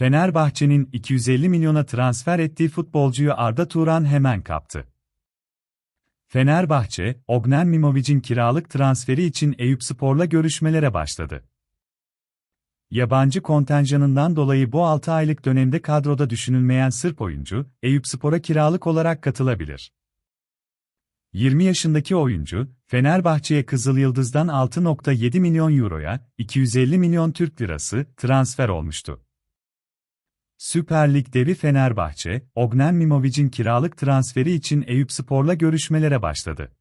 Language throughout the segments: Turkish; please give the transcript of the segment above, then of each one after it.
Fenerbahçe'nin 250 milyona transfer ettiği futbolcuyu Arda Turan hemen kaptı. Fenerbahçe, Ognen Mimovic'in kiralık transferi için Eyüpspor'la görüşmelere başladı. Yabancı kontenjanından dolayı bu 6 aylık dönemde kadroda düşünülmeyen Sırp oyuncu, Eyüpspor'a kiralık olarak katılabilir. 20 yaşındaki oyuncu, Fenerbahçe'ye Kızıl Yıldız'dan 6.7 milyon euroya, 250 milyon Türk lirası transfer olmuştu. Süper Lig devi Fenerbahçe, Ognen Mimovic'in kiralık transferi için Eyüpspor'la görüşmelere başladı.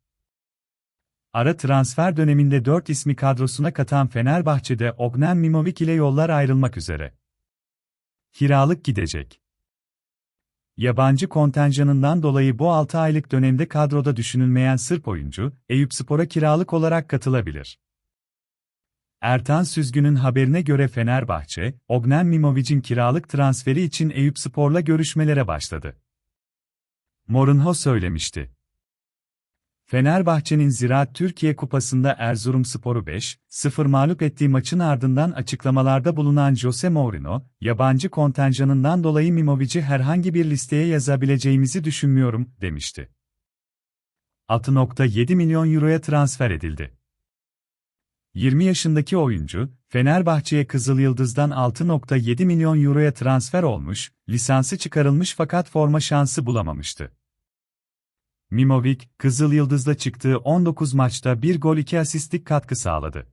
Ara transfer döneminde 4 ismi kadrosuna katan Fenerbahçe'de Ognen Mimovic ile yollar ayrılmak üzere. Kiralık gidecek. Yabancı kontenjanından dolayı bu 6 aylık dönemde kadroda düşünülmeyen Sırp oyuncu, Eyüpspor'a kiralık olarak katılabilir. Ertan Süzgün'ün haberine göre Fenerbahçe, Ognen Mimovic'in kiralık transferi için Eyüpspor'la görüşmelere başladı. Mourinho söylemişti. Fenerbahçe'nin Ziraat Türkiye Kupası'nda Erzurumspor'u 5-0 mağlup ettiği maçın ardından açıklamalarda bulunan Jose Mourinho, yabancı kontenjanından dolayı Mimovic'i herhangi bir listeye yazabileceğimizi düşünmüyorum, demişti. 6.7 milyon euroya transfer edildi. 20 yaşındaki oyuncu, Fenerbahçe'ye Kızıl Yıldız'dan 6.7 milyon euroya transfer olmuş, lisansı çıkarılmış fakat forma şansı bulamamıştı. Mimovic, Kızıl Yıldız'da çıktığı 19 maçta bir gol 2 asistlik katkı sağladı.